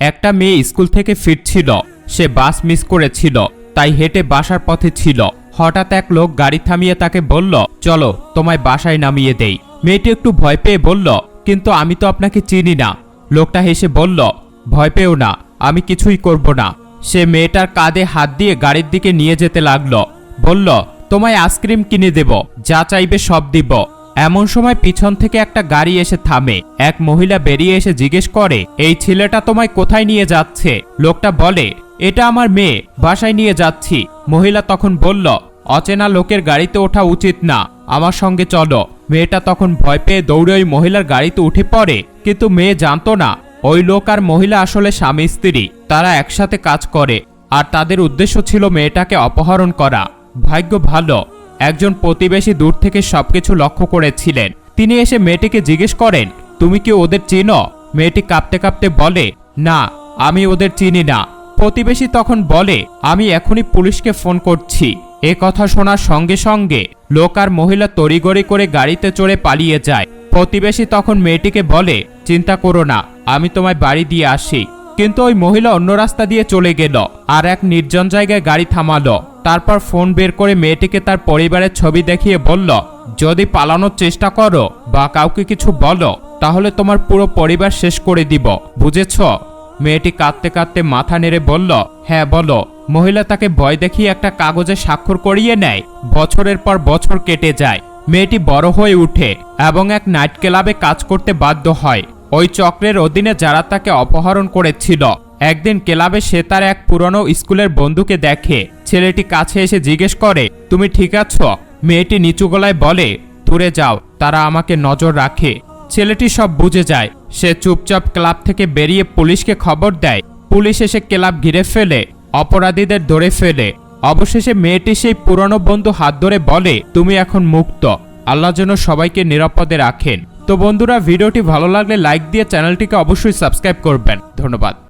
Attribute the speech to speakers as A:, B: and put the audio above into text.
A: একটা মেয়ে স্কুল থেকে ফিরছিল। সে বাস মিস করেছিল, তাই হেঁটে বাসার পথে ছিল। হঠাৎ এক লোক গাড়ি থামিয়ে তাকে বলল, চলো, তোমায় বাসায় নামিয়ে দেই। মেয়েটি একটু ভয় পেয়ে বলল, কিন্তু আমি তো আপনাকে চিনি না। লোকটা হেসে বলল, ভয় পেও না, আমি কিছুই করব না। সে মেয়েটার কাঁধে হাত দিয়ে গাড়ির দিকে নিয়ে যেতে লাগল। বলল, তোমায় আইসক্রিম কিনে দেব, যা চাইবে সব দিব। এমন সময় পিছন থেকে একটা গাড়ি এসে থামে। এক মহিলা বেরিয়ে এসে জিজ্ঞেস করে, এই ছেলেটা তোমায় কোথায় নিয়ে যাচ্ছে? লোকটা বলে, এটা আমার মেয়ে, বাসায় নিয়ে যাচ্ছি। মহিলা তখন বলল, অচেনা লোকের গাড়িতে ওঠা উচিত না, আমার সঙ্গে চলো। মেয়েটা তখন ভয় পেয়ে দৌড়ে ওই মহিলার গাড়িতে উঠে পড়ে, কিন্তু মেয়ে জানতো না, ওই লোক আর মহিলা আসলে স্বামী স্ত্রী, তারা একসাথে কাজ করে, আর তাদের উদ্দেশ্য ছিল মেয়েটাকে অপহরণ করা। ভাগ্য ভালো একজন প্রতিবেশী দূর থেকে সবকিছু লক্ষ্য করেছিলেন। তিনি এসে মেয়েটিকে জিজ্ঞেস করেন, তুমি কি ওদের চিনো? মেয়েটি কাঁপতে কাঁপতে বলে, না, আমি ওদের চিনি না। প্রতিবেশী তখন বলে, আমি এখনই পুলিশকে ফোন করছি। এ কথা শোনার সঙ্গে সঙ্গে লোক আর মহিলা তড়িগড়ি করে গাড়িতে চড়ে পালিয়ে যায়। প্রতিবেশী তখন মেয়েটিকে বলে, চিন্তা করো না, আমি তোমায় বাড়ি দিয়ে আসি। কিন্তু ওই মহিলা অন্য রাস্তা দিয়ে চলে গেল আর এক নির্জন জায়গায় গাড়ি থামালো। তারপর ফোন বের করে মেয়েটিকে তার পরিবারের ছবি দেখিয়ে বলল, যদি পালানোর চেষ্টা করো বা কাউকে কিছু বলো, তাহলে তোমার পুরো পরিবার শেষ করে দিব। বুঝেছ? মেয়েটি কাঁদতে কাঁদতে মাথা নেড়ে বলল হ্যাঁ বলো। মহিলা তাকে ভয় দেখিয়ে একটা কাগজে স্বাক্ষর করিয়ে নেয়। বছরের পর বছর কেটে যায়। মেয়েটি বড় হয়ে উঠে এবং এক নাইট ক্লাবে কাজ করতে বাধ্য হয়। ওই চক্রের অধীনে যারা তাকে অপহরণ করেছিল। একদিন ক্লাবে সে তার এক পুরনো স্কুলের বন্ধুকে দেখে ছেলেটি কাছে এসে জিজ্ঞেস করে, তুমি ঠিক আছো? মেয়েটি নিচু গলায় বলে, দূরে যাও, তারা আমাকে নজর রাখে। ছেলেটি সব বুঝে যায়। সে চুপচাপ ক্লাব থেকে বেরিয়ে পুলিশকে খবর দেয়। পুলিশ এসে ক্লাব ঘিরে ফেলে, অপরাধীদের ধরে ফেলে। অবশেষে মেয়েটি সেই পুরনো বন্ধু হাত ধরে বলে, তুমি এখন মুক্ত। আল্লাহ যেন সবাইকে নিরাপদে রাখেন। তো বন্ধুরা, ভিডিওটি ভালো লাগলে লাইক দিয়ে চ্যানেলটিকে অবশ্যই সাবস্ক্রাইব করবেন। ধন্যবাদ।